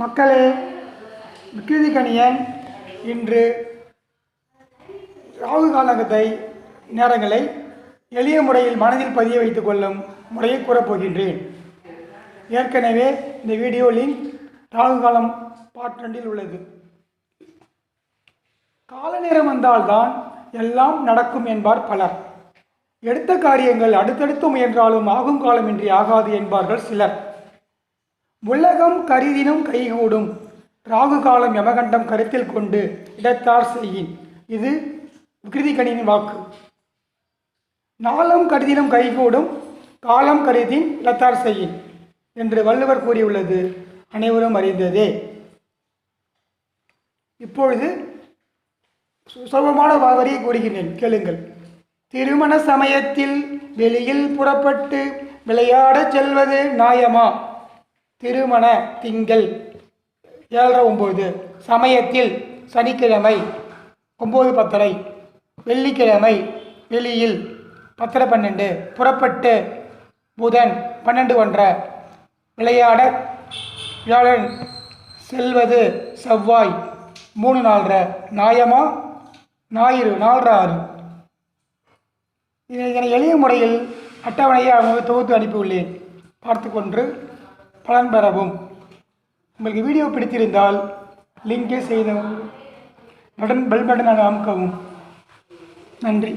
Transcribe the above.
மக்களே விக்கிருதி கணியன் இன்று ராகு காலகத்தை நேரங்களை எளிய முறையில் மனதில் பதிய வைத்துக் கொள்ளும் முறையை கூறப்போகின்றேன் ஏற்கனவே இந்த வீடியோ லிங்க் ராகு காலம் பார்ட் ரெண்டில் உள்ளது. கால நேரம் வந்தால்தான் எல்லாம் நடக்கும் என்பார் பலர். எடுத்த காரியங்கள் அடுத்தடுத்து முயன்றாலும் ஆகும் காலமின்றி ஆகாது என்பார்கள் சிலர். உலகம் கருதினும் கைகூடும். ராகு காலம் யமகண்டம் கருத்தில் கொண்டு இடத்தார் செய்யின். இது விகிருதிகணின் வாக்கு. நாளம் கருதினும் கைகூடும் காலம் கருதின் இடத்தார் செய்யின் என்று வள்ளுவர் கூறியுள்ளது. அனைவரும் அறிந்ததே. இப்பொழுது சுலபமான வரியை கூறுகிறேன் கேளுங்கள். திருமண சமயத்தில் வெளியில் புறப்பட்டு விளையாடச் செல்வது நியாயமா? திருமண திங்கள். ஏழரை ஒம்பது சமயத்தில் சனிக்கிழமை ஒம்பது பத்தரை. வெள்ளிக்கிழமை வெளியில் பத்தரை பன்னெண்டு. புறப்பட்டு புதன் பன்னெண்டு ஒன்றரை விளையாட வியாழன் செல்வது செவ்வாய் மூணு நாலரை நாயமா ஞாயிறு நாலரை ஆறு. இதை இதனை எளிய முறையில் அட்டவணையை அவங்க தொகுத்து அனுப்பியுள்ளேன். பார்த்து கொண்டு பலன் பெறவும். உங்களுக்கு வீடியோ பிடித்திருந்தால் லிங்கை செய்தவும் பட்டன் பெல் பட்டனை அமுக்கவும். நன்றி.